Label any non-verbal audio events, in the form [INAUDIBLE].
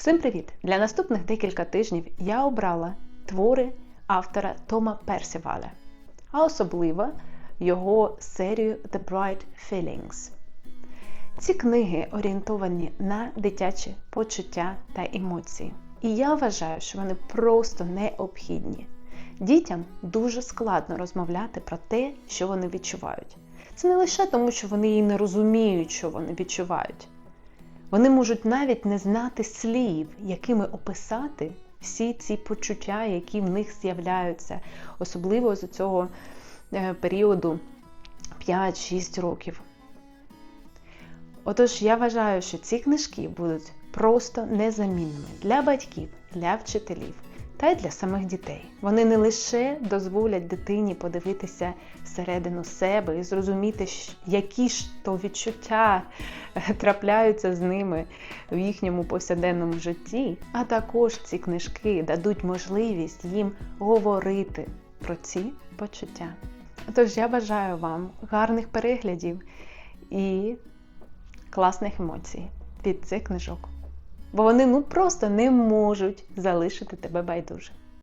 Всім привіт! Для наступних декілька тижнів я обрала твори автора Тома Персіваля, а особливо його серію The Bright Feelings. Ці книги орієнтовані на дитячі почуття та емоції. І я вважаю, що вони просто необхідні. Дітям дуже складно розмовляти про те, що вони відчувають. Це не лише тому, що вони і не розуміють, що вони відчувають. Вони можуть навіть не знати слів, якими описати всі ці почуття, які в них з'являються, особливо з цього е, періоду 5-6 років. Отож, я вважаю, що ці книжки будуть просто незамінними для батьків, для вчителів та й для самих дітей. Вони не лише дозволять дитині подивитися всередину себе і зрозуміти, які ж то відчуття [LAUGHS] трапляються з ними в їхньому повсякденному житті, а також ці книжки дадуть можливість їм говорити про ці почуття. Тож я бажаю вам гарних переглядів і класних емоцій від цих книжок. Бо вони ну просто не можуть залишити тебе байдуже.